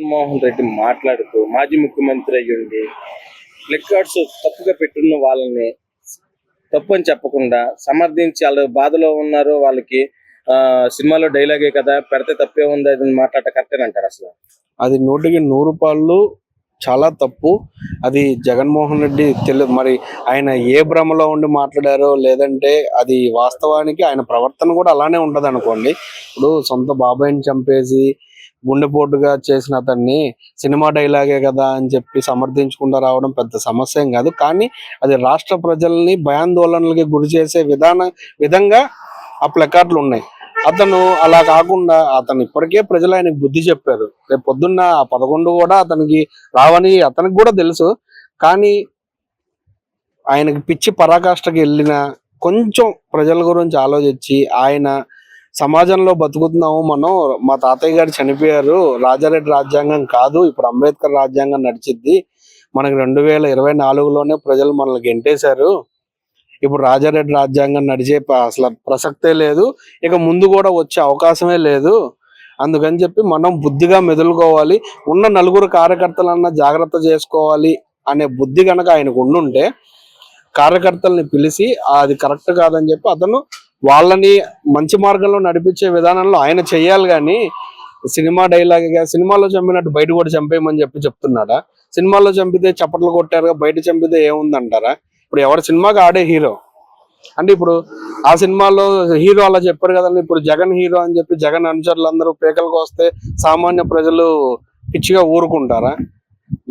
జగన్మోహన్ రెడ్డి మాట్లాడుతూ మాజీ ముఖ్యమంత్రి అయ్యుండి ఫ్లిప్కార్ట్స్ తప్పుగా పెట్టున్న వాళ్ళని తప్పు అని చెప్పకుండా సమర్థించి వాళ్ళు బాధలో ఉన్నారు వాళ్ళకి సినిమాలో డైలాగే కదా పెడితే తప్పే ఉంది అది మాట్లాడట కరెక్ట్ అంటారు అసలు? అది నూటికి నూరు రూపాయలు చాలా తప్పు. అది జగన్మోహన్ రెడ్డి తెలియదు మరి ఆయన ఏ భ్రమలో ఉండి మాట్లాడారో లేదంటే అది వాస్తవానికి ఆయన ప్రవర్తన కూడా అలానే ఉంటది అనుకోండి ఇప్పుడు సొంత బాబాయిని చంపేసి గుండెపోటుగా చేసిన అతన్ని సినిమా డైలాగే కదా అని చెప్పి సమర్థించుకుంటూ రావడం పెద్ద సమస్య కాదు. కానీ అది రాష్ట్ర ప్రజల్ని భయాందోళనలకి గురి చేసే విధాన విధంగా ఆ ప్లకార్డులు ఉన్నాయి. అతను అలా కాకుండా అతను ఇప్పటికే ప్రజలు ఆయనకు బుద్ధి చెప్పారు. రేపు పొద్దున్న ఆ పదకొండు కూడా అతనికి రావని అతనికి కూడా తెలుసు. కానీ ఆయనకి పిచ్చి పరాకాష్ఠకి వెళ్ళిన కొంచెం ప్రజల గురించి ఆలోచించి ఆయన సమాజంలో బతుకుతున్నాము మనం. మా తాతయ్య గారు చనిపోయారు. రాజారెడ్డి రాజ్యాంగం కాదు. ఇప్పుడు అంబేద్కర్ రాజ్యాంగం నడిచిద్ది. మనకి రెండు వేల ఇరవై నాలుగులోనే ప్రజలు మనల్ని గెంటేశారు. ఇప్పుడు రాజారెడ్డి రాజ్యాంగం నడిచే అసలు ప్రసక్తే లేదు. ఇక ముందు కూడా వచ్చే అవకాశమే లేదు. అందుకని చెప్పి మనం బుద్ధిగా మెదులుకోవాలి. ఉన్న నలుగురు కార్యకర్తలన్నా జాగ్రత్త చేసుకోవాలి అనే బుద్ధి కనుక ఆయనకు ఉండుంటే కార్యకర్తల్ని పిలిచి అది కరెక్ట్ కాదని చెప్పి అతను వాళ్ళని మంచి మార్గంలో నడిపించే విధానంలో ఆయన చెయ్యాలి కానీ సినిమా డైలాగ్ సినిమాలో చంపినట్టు బయట కూడా చంపేయమని చెప్పి చెప్తున్నాడా? సినిమాలో చంపితే చప్పట్లు కొట్టారుగా బయట చంపితే ఏముందంటారా? ఇప్పుడు ఎవరి సినిమాకి ఆడే హీరో. అంటే ఇప్పుడు ఆ సినిమాలో హీరో అలా చెప్పారు కదండి ఇప్పుడు జగన్ హీరో అని చెప్పి జగన్ అనుచరులు అందరూ పేకలకు వస్తే సామాన్య ప్రజలు పిచ్చిగా ఊరుకుంటారా?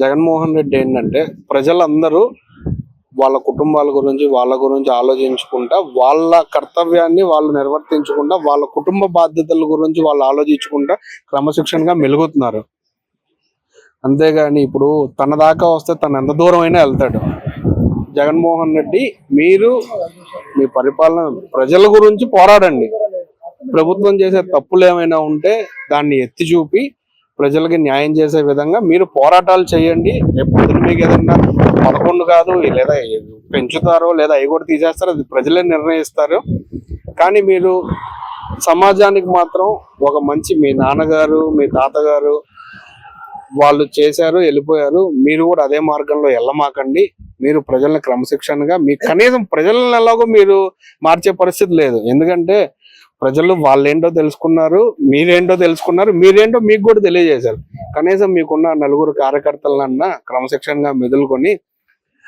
జగన్మోహన్ రెడ్డి ఏంటంటే ప్రజలందరూ వాళ్ళ కుటుంబాల గురించి వాళ్ళ గురించి ఆలోచించుకుంటా వాళ్ళ కర్తవ్యాన్ని వాళ్ళు నిర్వర్తించకుండా వాళ్ళ కుటుంబ బాధ్యతల గురించి వాళ్ళు ఆలోచించుకుంటా క్రమశిక్షణగా మెలుగుతున్నారు. అంతేగాని ఇప్పుడు తన దాకా వస్తే తను ఎంత దూరం అయినా వెళ్తాడు. జగన్మోహన్ రెడ్డి మీరు మీ పరిపాలన ప్రజల గురించి పోరాడండి. ప్రభుత్వం చేసే తప్పులు ఏమైనా ఉంటే దాన్ని ఎత్తి చూపి ప్రజలకి న్యాయం చేసే విధంగా మీరు పోరాటాలు చేయండి. రేపు మీకు ఏదన్నా పదకొండు కాదు లేదా పెంచుతారో లేదా అవి కూడా తీసేస్తారో. అది ప్రజలే నిర్ణయిస్తారు. కానీ మీరు సమాజానికి మాత్రం ఒక మంచి మీ నాన్నగారు మీ తాతగారు వాళ్ళు చేశారు వెళ్ళిపోయారు. మీరు కూడా అదే మార్గంలో వెళ్ళమాకండి. మీరు ప్రజలను క్రమశిక్షణగా మీ కనీసం ప్రజలను ఎలాగో మీరు మార్చే పరిస్థితి లేదు. ఎందుకంటే ప్రజలు వాళ్ళేంటో తెలుసుకున్నారు మీరేంటో తెలుసుకున్నారు మీరేంటో మీకు కూడా తెలియజేశారు. కనీసం మీకున్న నలుగురు కార్యకర్తలన్నా క్రమశిక్షణగా మెదులుకొని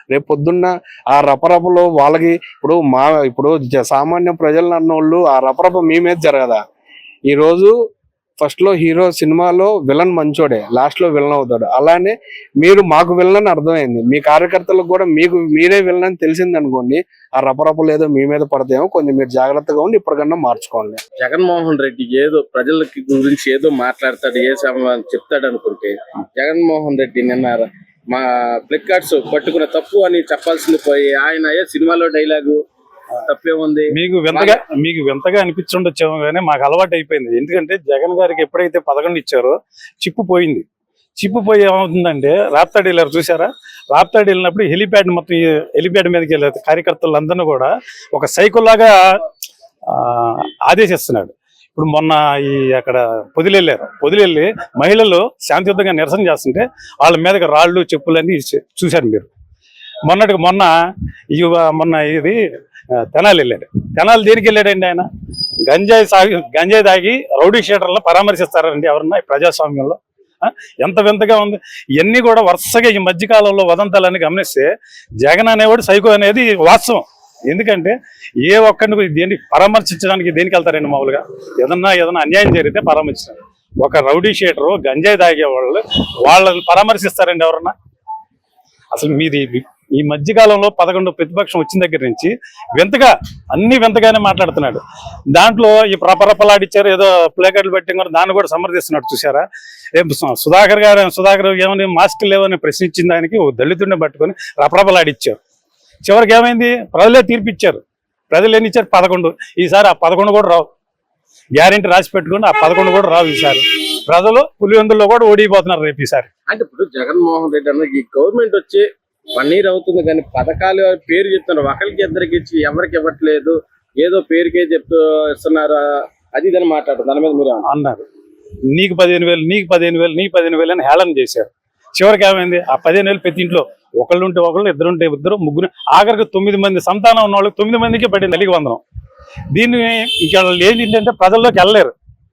రేపు పొద్దున్న ఆ రపరపలో వాళ్ళకి ఇప్పుడు మా ఇప్పుడు జ- సామాన్య ప్రజలు అన్నోళ్ళు ఆ రపరప మీ మీద జరగదా? ఈరోజు ఫస్ట్లో హీరో సినిమాలో విలన్ మంచోడే లాస్ట్లో విలన్ అవుతాడు. అలానే మీరు మాకు విలన్ అని అర్థమైంది. మీ కార్యకర్తలకు కూడా మీకు మీరే విలన్ అని తెలిసింది అనుకోండి ఆ రపరపలు ఏదో మీ మీద పడతాయేమో కొంచెం మీరు జాగ్రత్తగా ఉండి ఇప్పటికన్నా మార్చుకోండి. జగన్మోహన్ రెడ్డి ఏదో ప్రజలకి గురించి ఏదో మాట్లాడతాడు ఏ సమయం చెప్తాడు అనుకుంటే జగన్మోహన్ రెడ్డి నిన్న మా ఫ్లిప్కార్ట్స్ పట్టుకున్న తప్పు అని చెప్పాల్సింది పోయి ఆయన ఏ సినిమాలో డైలాగు తప్పే ఉంది. మీకు వింతగా మీకు వింతగా అనిపించుండొచ్చేమో కానీ మాకు అలవాటు అయిపోయింది. ఎందుకంటే జగన్ గారికి ఎప్పుడైతే పదకొండు ఇచ్చారో చిప్పు పోయింది. చిప్పు పోయి ఏమవుతుందంటే రాప్తాడు వెళ్ళారు చూసారా? రాప్తాడు వెళ్ళినప్పుడు హెలిప్యాడ్ మొత్తం హెలిప్యాడ్ మీదకి వెళ్ళారు. కార్యకర్తలందరినీ కూడా ఒక సైకిల్ లాగా ఆ, ఆదేశిస్తున్నాడు. ఇప్పుడు మొన్న ఈ అక్కడ పొదిలెళ్ళారు పొదిలెళ్ళి మహిళలు శాంతియుతంగా నిరసన చేస్తుంటే వాళ్ళ మీదకి రాళ్ళు చెప్పులన్నీ చూశారు మీరు. మొన్నటికి మొన్న ఈ మొన్న ఇది తెనాలి వెళ్ళాడు. తెనాలి దేనికి వెళ్ళాడండి ఆయన? గంజాయి సాగి గంజాయి తాగి రౌడీ షీటర్లను పరామర్శిస్తారండి ఎవరన్నా ప్రజాస్వామ్యంలో. ఆ? ఎంత వింతగా ఉంది. ఇవన్నీ కూడా వరుసగా ఈ మధ్యకాలంలో వదంతాలని గమనిస్తే జగన్ అనేవాడు సైకో అనేది వాస్తవం. ఎందుకంటే ఏ ఒక్కరిని దేని పరామర్శించడానికి దేనికి వెళ్తారండి మామూలుగా? ఏదన్నా ఏదన్నా అన్యాయం జరిగితే పరామర్శించారు ఒక రౌడీ షీటరు గంజాయి తాగే వాళ్ళు వాళ్ళని పరామర్శిస్తారండి ఎవరన్నా? అసలు మీది ఈ మధ్యకాలంలో పదకొండు ప్రతిపక్షం వచ్చిన దగ్గర నుంచి వింతగా అన్ని వింతగానే మాట్లాడుతున్నాడు. దాంట్లో ఈ ప్రపరపలాడిచ్చారు ఏదో ప్లేకార్డులు పెట్టి కూడా దాన్ని కూడా సమర్థిస్తున్నాడు చూసారా సుధాకర్ గారు సుధాకర్ ఏమని మాస్క్ లేవని ప్రశ్నించిన దానికి ఓ దళితుడిని పట్టుకొని రపరపలాడిచ్చారు. చివరికి ఏమైంది? ప్రజలే తీర్పిచ్చారు. ప్రజలు ఎన్ని ఇచ్చారు? పదకొండు. ఈసారి ఆ పదకొండు కూడా రావు. గ్యారెంటీ రాసి పెట్టుకుని ఆ పదకొండు కూడా రావు ఈసారి. ప్రజలు పులివెందుల్లో కూడా ఓడిపోతున్నారు రేపు ఈసారి. అంటే ఇప్పుడు జగన్మోహన్ రెడ్డి అన్న ఈ గవర్నమెంట్ వచ్చి వన్ ఇయర్ అవుతుంది కానీ పథకాలు పేరు చెప్తున్నారు. ఒకరికి ఇద్దరికి ఇచ్చి ఎవరికి ఇవ్వట్లేదు. ఏదో పేరుకే చెప్తూ ఇస్తున్నారు. అది ఇదని మాట్లాడుతుంది దాని మీద మీరు? అన్నారు. నీకు పదిహేను వేలు నీకు పదిహేను వేలు నీకు పదిహేను వేలు అని హేళన చేశారు. చివరికి ఏమైంది? ఆ పదిహేను వేలు ప్రతి ఇంట్లో ఒకళ్ళు ఉంటే ఒకళ్ళు ఇద్దరు ఉంటే ఇద్దరు ముగ్గురు ఆఖరికి తొమ్మిది మంది సంతానం ఉన్న వాళ్ళకి తొమ్మిది మందికి పడింది తల్లికి వందనం. దీన్ని ఇక వాళ్ళు ఏంటంటే ప్రజల్లోకి వెళ్ళలేరు.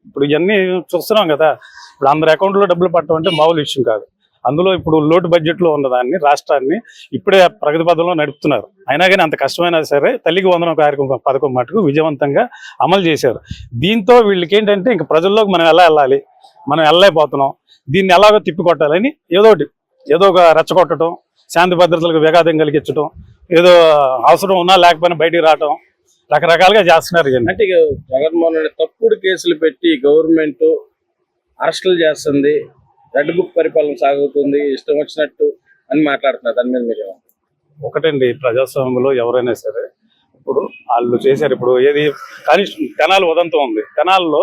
ఇప్పుడు ఇవన్నీ చూస్తున్నాం కదా. ఇప్పుడు అందరి అకౌంట్లో డబ్బులు పట్టడం అంటే మామూలు విషయం కాదు. అందులో ఇప్పుడు లోటు బడ్జెట్లో ఉన్నదాన్ని రాష్ట్రాన్ని ఇప్పుడే ప్రగతి పదంలో నడుపుతున్నారు. అయినా కానీ అంత కష్టమైనా సరే తల్లికి వందనం కార్యక్రమం పథకం మటుకు విజయవంతంగా అమలు చేశారు. దీంతో వీళ్ళకి ఏంటంటే ఇంక ప్రజల్లోకి మనం ఎలా వెళ్ళాలి? మనం వెళ్ళలేకపోతున్నాం. దీన్ని ఎలాగో తిప్పికొట్టాలని ఏదో ఒకటి ఏదో ఒక రెచ్చగొట్టడం శాంతి భద్రతలకు విఘాతం కలిగించడం ఏదో అవసరం ఉన్నా లేకపోయినా బయటికి రావటం రకరకాలుగా చేస్తున్నారు అంటే జగన్మోహన్ రెడ్డి తప్పుడు కేసులు పెట్టి గవర్నమెంట్ అరెస్టులు చేస్తుంది. రెడ్ బుక్ పరిపాలన సాగుతుంది ఇష్టం వచ్చినట్టు అని మాట్లాడుతున్నారు. దాని మీద మీరు ఒకటండి ప్రజాస్వామ్యంలో ఎవరైనా సరే ఇప్పుడు వాళ్ళు చేశారు ఇప్పుడు ఏది కానిస్టేబుల్ తెనాలి ఉదంతం ఉంది. తెనాల్లో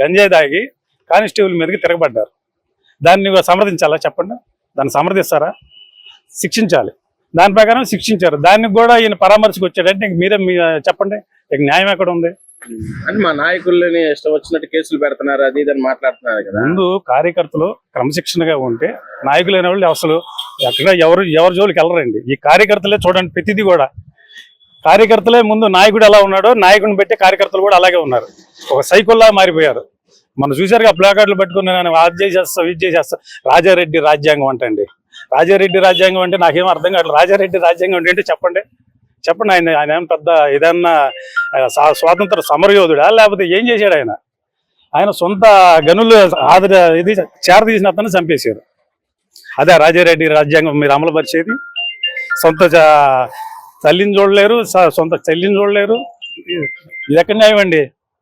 గంజాయి దాగి కానిస్టేబుల్ మీదకి తిరగబడ్డారు. దాన్ని సమర్థించాలా చెప్పండి? దాన్ని సమర్థిస్తారా? శిక్షించాలి. దాని ప్రకారం శిక్షించారు. దానికి కూడా ఈయన పరామర్శకు వచ్చాడంటే ఇంక మీరే మీ చెప్పండి. ఇక న్యాయం ఎక్కడ ఉంది? అంటే మా నాయకుల్ని ఇష్టం వచ్చినట్టు కేసులు పెడుతున్నారు అది ఇది అని మాట్లాడుతున్నారు కదా. ముందు కార్యకర్తలు క్రమశిక్షణగా ఉంటే నాయకులైన వాళ్ళు అసలు ఎక్కడ ఎవరు ఎవరి జోలికి వెళ్ళరండి. ఈ కార్యకర్తలే చూడండి ప్రతిదీ కూడా. కార్యకర్తలే ముందు నాయకుడు ఎలా ఉన్నాడో నాయకుడిని పెట్టి కార్యకర్తలు కూడా అలాగే ఉన్నారు. ఒక సైకిల్లా మారిపోయారు. మనం చూసారుగా ప్లాకార్డులు పట్టుకుని నేను అది చేసేస్తాం ఇది చేసేస్తాం. రాజారెడ్డి రాజ్యాంగం అంటండి. రాజారెడ్డి రాజ్యాంగం అంటే నాకేం అర్థం కాదు రాజారెడ్డి రాజ్యాంగం అంటే చెప్పండి. చెప్పండి ఆయన ఆయన ఏం పెద్ద ఏదన్నా స్వాతంత్ర సమరయోధుడా? లేకపోతే ఏం చేశాడు ఆయన? ఆయన సొంత గనులు ఆదర ఇది చేరదీసిన అతను చంపేశారు. అదే రాజారెడ్డి రాజ్యాంగం మీరు అమలుపరిచేది సొంత చ- తల్లిని చూడలేరు స- సొంత చెల్లిని చూడలేరు. ఇది ఎక్కడ న్యాయం అండి?